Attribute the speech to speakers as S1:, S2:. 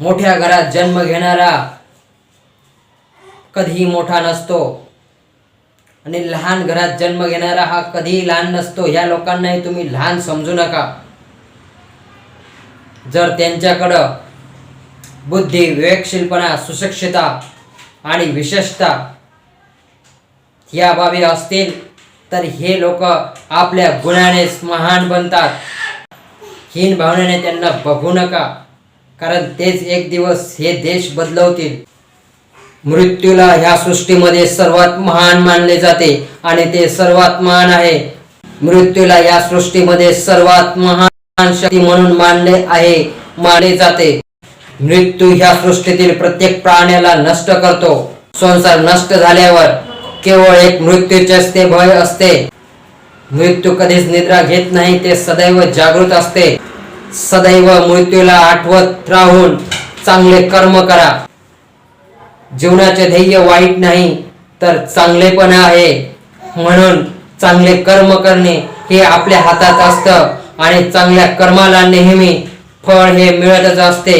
S1: मोठ्या घरात जन्म घेणारा कधीही मोठा नसतो. आणि लहान घरात जन्म घेणारा हा कधीही लहान नसतो. ह्या लोकांनाही तुम्ही लहान समजू नका. जर त्यांच्याकडं बुद्धी विवेकशीलपणा सुशिक्षिता आणि विशेषता या बाबी असतील तर हे लोक आपल्या गुणानेच महान बनतात. हीन भावनेने त्यांना बघू नका. कारण तेच एक दिवस हे देश बदलवतील. मृत्यूला ह्या सृष्टीमध्ये सर्वात महान मानले जाते आणि ते सर्वात महान आहे. मृत्यूला या सृष्टीमध्ये सर्वात महान शक्ती म्हणून मानले आहे मानले जाते. मृत्यू ह्या सृष्टीतील प्रत्येक प्राण्याला नष्ट करतो. संसार नष्ट झाल्यावर केवळ एक मृत्यूचेच ते भय असते. मृत्यू कधीच निद्रा घेत नाही ते सदैव जागृत असते. सदैव मृत्यूला आठवत राहून चांगले कर्म करा. जीवनाचे ध्येय वाईट नाही तर चांगले पण आहे. म्हणून चांगले कर्म करणे हे आपल्या हातात असतं आणि चांगल्या कर्माला नेहमी फळ हे मिळतच असते.